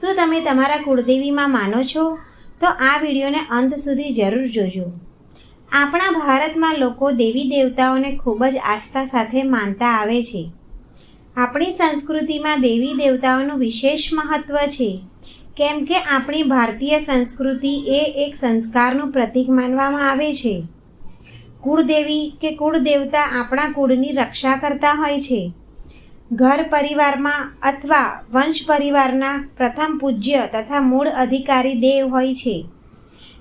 શું તમે તમારા કુળદેવીમાં માનો છો? તો આ વિડીયોને અંત સુધી જરૂર જોજો. આપણા ભારતમાં લોકો દેવી દેવતાઓને ખૂબ જ આસ્થા સાથે માનતા આવે છે. આપણી સંસ્કૃતિમાં દેવી દેવતાઓનું વિશેષ મહત્ત્વ છે. કેમ કે આપણી ભારતીય સંસ્કૃતિ એ એક સંસ્કારનું પ્રતીક માનવામાં આવે છે. કુળદેવી કે કુળદેવતા આપણા કુળની રક્ષા કરતા હોય છે. ઘર પરિવારમાં અથવા વંશ પરિવારના પ્રથમ પૂજ્ય તથા મૂળ અધિકારી દેવ હોય છે.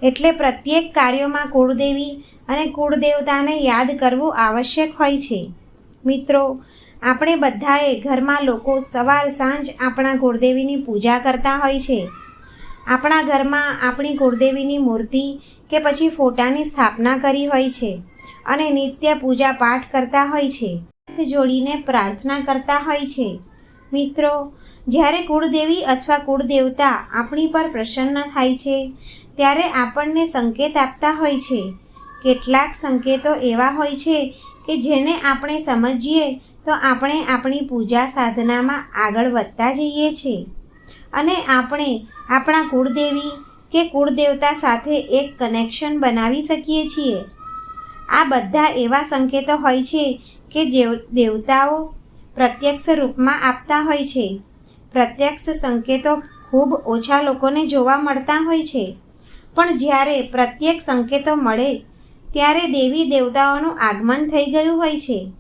એટલે પ્રત્યેક કાર્યોમાં કુળદેવી અને કુળદેવતાને યાદ કરવું આવશ્યક હોય છે. મિત્રો, આપણે બધાએ ઘરમાં લોકો સવાર સાંજ આપણા કુળદેવીની પૂજા કરતા હોય છે. આપણા ઘરમાં આપણી કુળદેવીની મૂર્તિ કે પછી ફોટાની સ્થાપના કરી હોય છે અને નિત્ય પૂજા પાઠ કરતા હોય છે. જોડીને પ્રાર્થના કરતા હોય છે. મિત્રો, જ્યારે કુળદેવી અથવા કુળદેવતા આપણી પર પ્રસન્ન થાય છે, ત્યારે આપણને સંકેત આપતા હોય છે. કેટલાક સંકેતો એવા હોય છે કે જેને આપણે સમજીએ તો આપણે આપણી પૂજા સાધનામાં આગળ વધતા જઈએ છીએ. અને આપણે આપણા કુળદેવી કે કુળદેવતા સાથે એક કનેક્શન બનાવી શકીએ છીએ. આ બધા એવા સંકેતો હોય છે કે દેવતાઓ પ્રત્યક્ષ રૂપમાં આપતા હોય છે. પ્રત્યક્ષ સંકેતો ખૂબ ઓછા લોકોને જોવા મળતા હોય છે. પણ જ્યારે પ્રત્યેક સંકેતો મળે, ત્યારે દેવી દેવતાઓનું આગમન થઈ ગયું હોય છે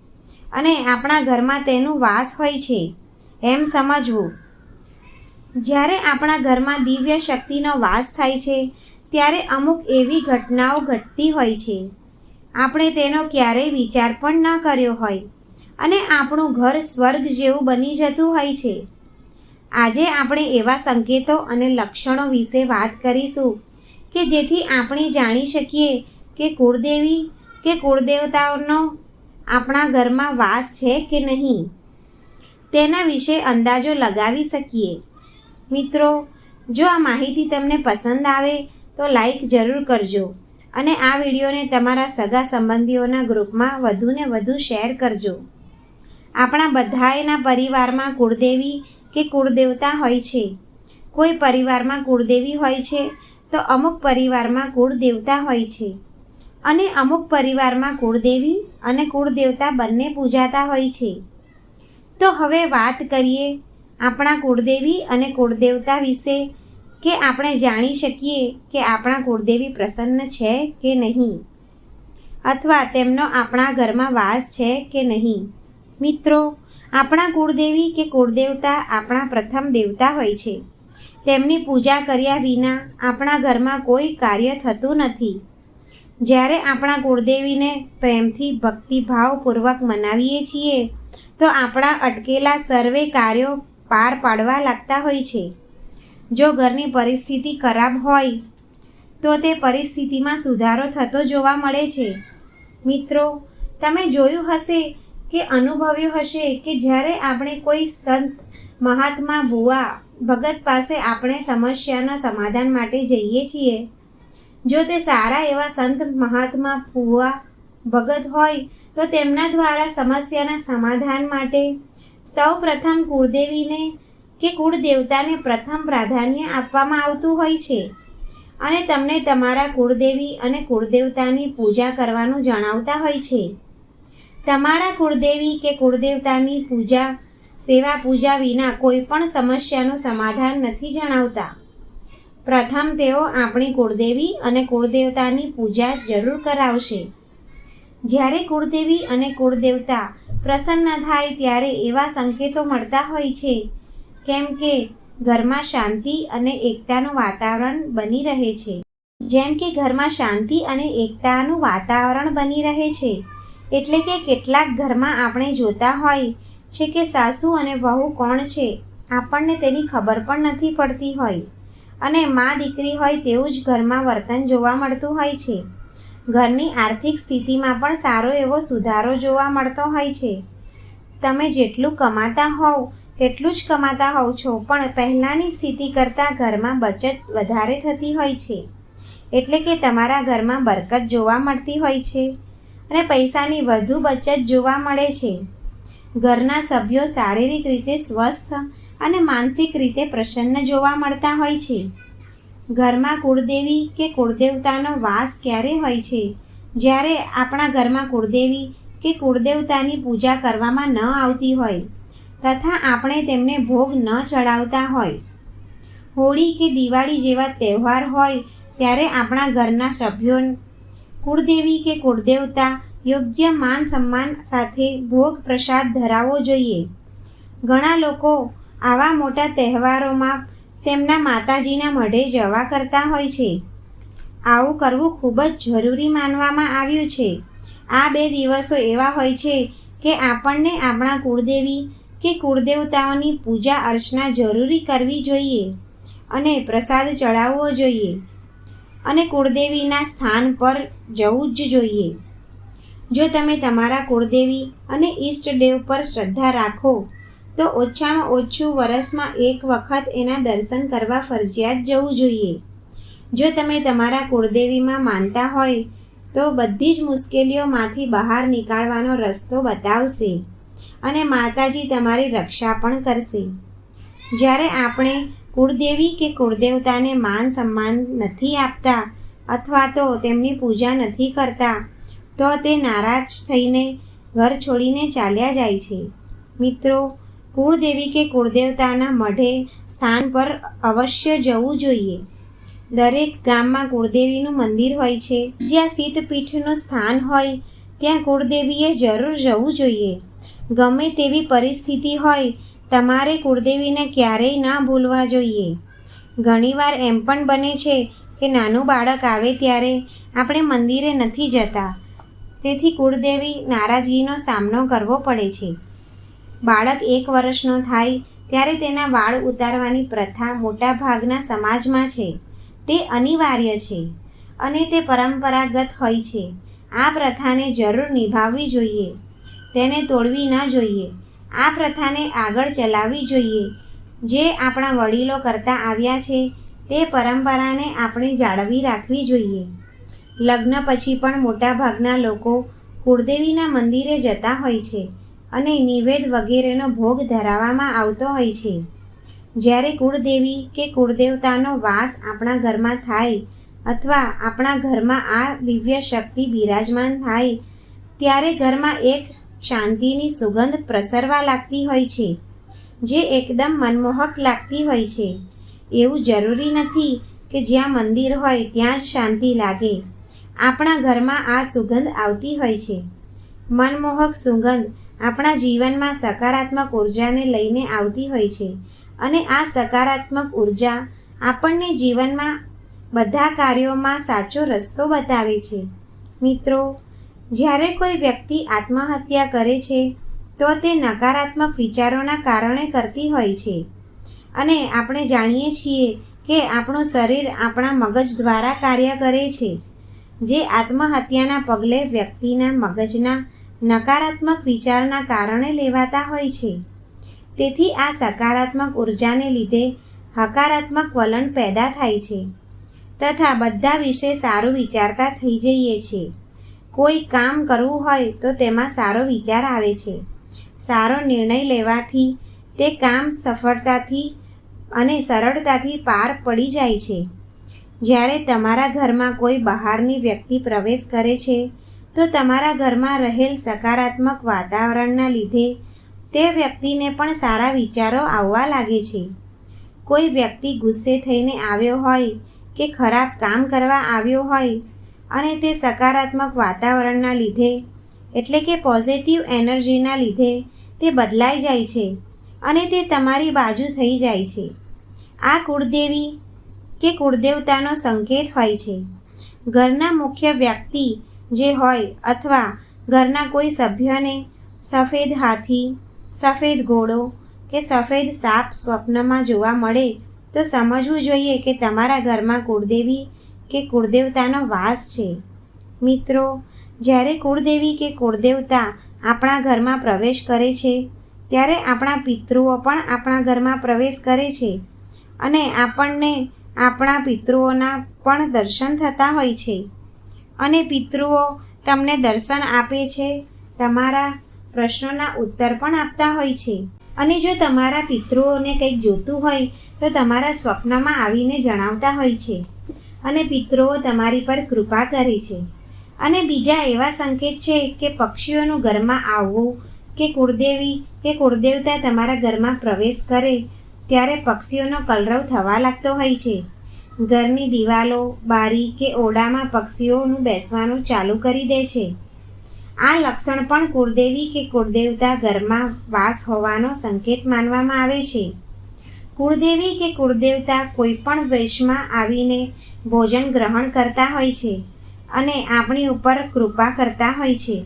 અને આપણા ઘરમાં તેનું વાસ હોય છે. એમ સમજવું. જ્યારે આપણા ઘરમાં દિવ્ય શક્તિનો વાસ થાય છે, ત્યારે અમુક એવી ઘટનાઓ ઘટતી હોય છે. આપણે તેનો ક્યારેય વિચાર પણ ન કર્યો હોય. અને આપણું ઘર સ્વર્ગ જેવું બની જતું હોય છે. આજે આપણે એવા સંકેતો અને લક્ષણો વિશે વાત કરીશું કે જેથી આપણે જાણી શકીએ કે કુળદેવી, કે કુળદેવતાઓનો આપણા ઘરમાં વાસ છે કે નહીં. તેના વિશે અંદાજો લગાવી શકીએ. મિત્રો, જો આ માહિતી તમને પસંદ આવે તો લાઈક જરૂર કરજો. અને આ વિડીયોને તમારા સગા સંબંધીઓના ગ્રુપમાં વધુને વધુ શેર કરજો. આપણા બધાયના પરિવારમાં કુળદેવી કે કુળદેવતા હોય છે. કોઈ પરિવારમાં કુળદેવી હોય છે તો અમુક પરિવારમાં કુળદેવતા હોય છે. અને અમુક પરિવારમાં કુળદેવી અને કુળદેવતા બંને પૂજાતા હોય છે. તો હવે વાત કરીએ આપણા કુળદેવી અને કુળદેવતા વિશે કે આપણે જાણી શકીએ કે આપણા કુળદેવી પ્રસન્ન છે કે નહીં? અથવા તેમનો આપણા ઘરમાં વાસ છે કે નહીં? મિત્રો, આપણા કુળદેવી કે કુળદેવતા આપણા પ્રથમ દેવતા હોય છે. તેમની પૂજા કર્યા વિના આપણા ઘરમાં કોઈ કાર્ય થતું નથી. જ્યારે આપણા કુળદેવીને પ્રેમથી ભક્તિભાવપૂર્વક મનાવીએ છીએ, તો આપણા અટકેલા સર્વે કાર્યો પાર પાડવા લાગતા હોય છે. જો ઘરની પરિસ્થિતિ ખરાબ હોય, તો તે પરિસ્થિતિમાં સુધારો થતો જોવા મળે છે. મિત્રો, તમે જોયું હશે કે અનુભવ્યું હશે કે જ્યારે આપણે કોઈ સંત મહાત્મા ભુવા ભગત પાસે આપણે સમસ્યાના સમાધાન માટે જઈએ છીએ, જો તે સારા એવા સંત મહાત્મા ભુવા ભગત હોય, તો તેમના દ્વારા સમસ્યાના સમાધાન માટે સૌ પ્રથમ કુળદેવીને કે કુળદેવતાને પ્રથમ પ્રાધાન્ય આપવામાં આવતું હોય છે. અને તમને તમારા કુળદેવી અને કુળદેવતાની પૂજા કરવાનું જણાવતા હોય છે. તમારા કુળદેવી કે કુળદેવતાની પૂજા, સેવા પૂજા વિના કોઈ પણ સમસ્યાનું સમાધાન નથી જણાવતા. પ્રથમ તેઓ આપણી કુળદેવી અને કુળદેવતાની પૂજા જરૂર કરાવશે. જ્યારે કુળદેવી અને કુળદેવતા પ્રસન્ન થાય ત્યારે એવા સંકેતો મળતા હોય છે કેમ કે ઘરમાં શાંતિ અને એકતાનું વાતાવરણ બની રહે છે. જેમ કે ઘરમાં શાંતિ અને એકતાનું વાતાવરણ બની રહે છે. એટલે કે કેટલાક ઘરમાં આપણે જોતા હોય છે કે સાસુ અને વહુ કોણ છે, આપણને તેની ખબર પણ નથી પડતી હોય. અને મા દીકરી હોય તેવું જ ઘરમાં વર્તન જોવા મળતું હોય છે. ઘરની આર્થિક સ્થિતિમાં પણ સારો એવો સુધારો જોવા મળતો હોય છે. તમે જેટલું કમાતા હોવ તેટલું જ કમાતા હોવ છો, પણ પહેલાંની સ્થિતિ કરતાં ઘરમાં બચત વધારે થતી હોય છે. એટલે કે તમારા ઘરમાં બરકત જોવા મળતી હોય છે અને પૈસાની વધુ બચત જોવા મળે છે. ઘરના સભ્યો શારીરિક રીતે સ્વસ્થ અને માનસિક રીતે પ્રસન્ન જોવા મળતા હોય છે. ઘરમાં કુળદેવી કે કુળદેવતાનો વાસ ક્યારે હોય છે? જ્યારે આપણા ઘરમાં કુળદેવી કે કુળદેવતાની પૂજા કરવામાં ન આવતી હોય તથા આપણે તેમને ભોગ ન ચડાવતા હોય. હોળી કે દિવાળી જેવા તહેવાર હોય ત્યારે આપણા ઘરના સભ્યો કુળદેવી કે કુળદેવતા યોગ્ય માન સન્માન સાથે ભોગ પ્રસાદ ધરાવવો જોઈએ. ઘણા લોકો આવા મોટા તહેવારોમાં તેમના માતાજીના મઢે જવા કરતા હોય છે. આવું કરવું ખૂબ જ જરૂરી માનવામાં આવ્યું છે. આ બે દિવસો એવા હોય છે કે આપણને આપણા કુળદેવી કે કુળદેવતાઓની પૂજા અર્ચના જરૂરી કરવી જોઈએ અને પ્રસાદ ચડાવવો જોઈએ અને કુળદેવીના સ્થાન પર જવું જ જોઈએ. જો તમે તમારા કુળદેવી અને ઈષ્ટદેવ પર શ્રદ્ધા રાખો, તો ઓછામાં ઓછું વરસમાં એક વખત એના દર્શન કરવા ફરજિયાત જવું જોઈએ. જો તમે તમારા કુળદેવીમાં માનતા હોય, તો બધી જ મુશ્કેલીઓમાંથી બહાર નીકાળવાનો રસ્તો બતાવશે. અને માતાજી તમારી રક્ષા પણ કરશે. જ્યારે આપણે કુળદેવી કે કુળદેવતાને માન સન્માન નથી આપતા અથવા તો તેમની પૂજા નથી કરતા, તો તે નારાજ થઈને ઘર છોડીને ચાલ્યા જાય છે. મિત્રો, કુળદેવી કે કુળદેવતાના મઢે સ્થાન પર અવશ્ય જવું જોઈએ. દરેક ગામમાં કુળદેવીનું મંદિર હોય છે. જ્યાં શીતપીઠનું સ્થાન હોય, ત્યાં કુળદેવીએ જરૂર જવું જોઈએ. ગમે તેવી પરિસ્થિતિ હોય, તમારે કુળદેવીને ક્યારેય ના ભૂલવા જોઈએ. ઘણીવાર એમ પણ બને છે કે નાનું બાળક આવે ત્યારે આપણે મંદિરે નથી જતા. તેથી કુળદેવી નારાજગીનો સામનો કરવો પડે છે. બાળક એક વર્ષનો થાય ત્યારે તેના વાળ ઉતારવાની પ્રથા મોટા ભાગના સમાજમાં છે. તે અનિવાર્ય છે અને તે પરંપરાગત હોય છે. આ પ્રથાને જરૂર નિભાવવી જોઈએ. તેને તોડવી ન જોઈએ. આ પ્રથાને આગળ ચલાવવી જોઈએ. જે આપણા વડીલો કરતા આવ્યા છે, તે પરંપરાને આપણે જાળવી રાખવી જોઈએ. લગ્ન પછી પણ મોટાભાગના લોકો કુળદેવીના મંદિરે જતા હોય છે અને નિવેદ વગેરેનો ભોગ ધરાવવામાં આવતો હોય છે. જ્યારે કુળદેવી કે કુળદેવતાનો વાસ આપણા ઘરમાં થાય અથવા આપણા ઘરમાં આ દિવ્ય શક્તિ બિરાજમાન થાય, ત્યારે ઘરમાં એક શાંતિની સુગંધ પ્રસરવા લાગતી હોય છે, જે એકદમ મનમોહક લાગતી હોય છે. એવું જરૂરી નથી કે જ્યાં મંદિર હોય ત્યાં જ શાંતિ લાગે. આપણા ઘરમાં આ સુગંધ આવતી હોય છે. મનમોહક સુગંધ આપણા જીવનમાં સકારાત્મક ઉર્જાને લઈને આવતી હોય છે અને આ સકારાત્મક ઊર્જા આપણને જીવનમાં બધા કાર્યોમાં સાચો રસ્તો બતાવે છે. મિત્રો જ્યારે કોઈ વ્યક્તિ આત્મહત્યા કરે છે, તો તે નકારાત્મક વિચારોના કારણે કરતી હોય છે. અને આપણે જાણીએ છીએ કે આપણું શરીર આપણા મગજ દ્વારા કાર્ય કરે છે, જે આત્મહત્યાના પગલે વ્યક્તિના મગજના નકારાત્મક વિચારના કારણે લેવાતા હોય છે. તેથી આ સકારાત્મક ઉર્જાને લીધે હકારાત્મક વલણ પેદા થાય છે, તથા બધા વિશે સારું વિચારતા થઈ જઈએ છીએ. કોઈ કામ કરવું હોય તો તેમાં સારો વિચાર આવે છે. સારો નિર્ણય લેવાથી તે કામ સફળતાથી અને સરળતાથી પાર પડી જાય છે. જ્યારે તમારા ઘરમાં કોઈ બહારની વ્યક્તિ પ્રવેશ કરે છે, તો તમારા ઘરમાં રહેલ સકારાત્મક વાતાવરણના લીધે તે વ્યક્તિને પણ સારા વિચારો આવવા લાગે છે. કોઈ વ્યક્તિ ગુસ્સે થઈને આવ્યો હોય કે ખરાબ કામ કરવા આવ્યો હોય અને તે સકારાત્મક વાતાવરણના લીધે, એટલે કે પોઝિટિવ એનર્જીના લીધે, તે બદલાઈ જાય છે અને તે તમારી બાજુ થઈ જાય છે. આ કુળદેવી કે કુળદેવતાનો સંકેત હોય છે. ઘરના મુખ્ય વ્યક્તિ જે હોય અથવા ઘરના કોઈ સભ્યને સફેદ હાથી, સફેદ ઘોડો કે સફેદ સાપ સ્વપ્નમાં જોવા મળે તો સમજવું જોઈએ કે તમારા ઘરમાં કુળદેવી કે કુળદેવતાનો વાસ છે. મિત્રો, જ્યારે કુળદેવી કે કુળદેવતા આપણા ઘરમાં પ્રવેશ કરે છે, ત્યારે આપણા પિતૃઓ પણ આપણા ઘરમાં પ્રવેશ કરે છે અને આપણને આપણા પિતૃઓના પણ દર્શન થતા હોય છે. અને પિતૃઓ તમને દર્શન આપે છે, તમારા પ્રશ્નોના ઉત્તર પણ આપતા હોય છે. અને જો તમારા પિતૃઓને કંઈક જોતું હોય, તો તમારા સ્વપ્નમાં આવીને જણાવતા હોય છે. અને પિતૃઓ તમારી પર કૃપા કરે છે. અને બીજા એવા સંકેત છે કે પક્ષીઓનું ઘરમાં આવવું, કે કુળદેવી, કે કુળદેવતા તમારા ઘરમાં પ્રવેશ કરે, ત્યારે પક્ષીઓનો કલરવ થવા લાગતો હોય છે. ઘરની દિવાલો, બારી કે ઓરડામાં પક્ષીઓનું બેસવાનું ચાલુ કરી દે છે. આ લક્ષણ પણ કુળદેવી કે કુળદેવતા ઘરમાં વાસ હોવાનો સંકેત માનવામાં આવે છે. કુળદેવી કે કુળદેવતા કોઈ પણ વેશમાં આવીને ભોજન ગ્રહણ કરતા હોય છે અને આપણી ઉપર કૃપા કરતા હોય છે.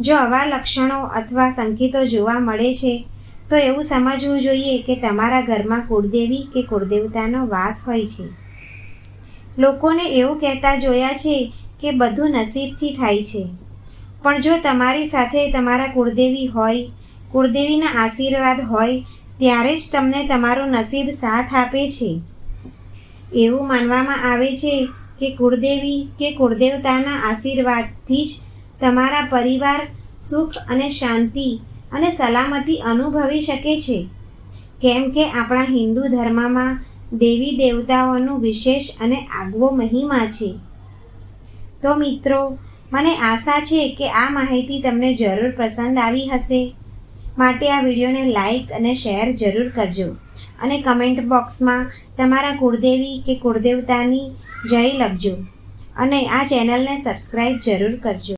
જો આવા લક્ષણો અથવા સંકેતો જોવા મળે છે, તો એવું સમજવું જોઈએ કે તમારા ઘરમાં કુળદેવી કે કુળદેવતાનો વાસ હોય છે. લોકોને એવું કહેતા જોયા છે કે બધું નસીબથી થાય છે. પણ જો તમારી સાથે તમારા કુળદેવી હોય, કુળદેવીના આશીર્વાદ હોય ત્યારે જ તમને તમારું નસીબ સાથ આપે છે. એવું માનવામાં આવે છે કે કુળદેવી કે કુળદેવતાના આશીર્વાદથી જ તમારા પરિવાર સુખ અને શાંતિ અને સલામતી અનુભવી શકે છે. કેમ કે આપણા હિન્દુ ધર્મમાં દેવી દેવતાઓનું વિશેષ અને આગવો મહિમા છે. તો મિત્રો, મને આશા છે કે આ માહિતી તમને જરૂર પસંદ આવી હશે. માટે આ વિડીયોને લાઇક અને શેર જરૂર કરજો. અને કમેન્ટ બોક્સમાં તમારા કુળદેવી કે કુળદેવતાની જય લખજો. અને આ ચેનલને સબસ્ક્રાઈબ જરૂર કરજો.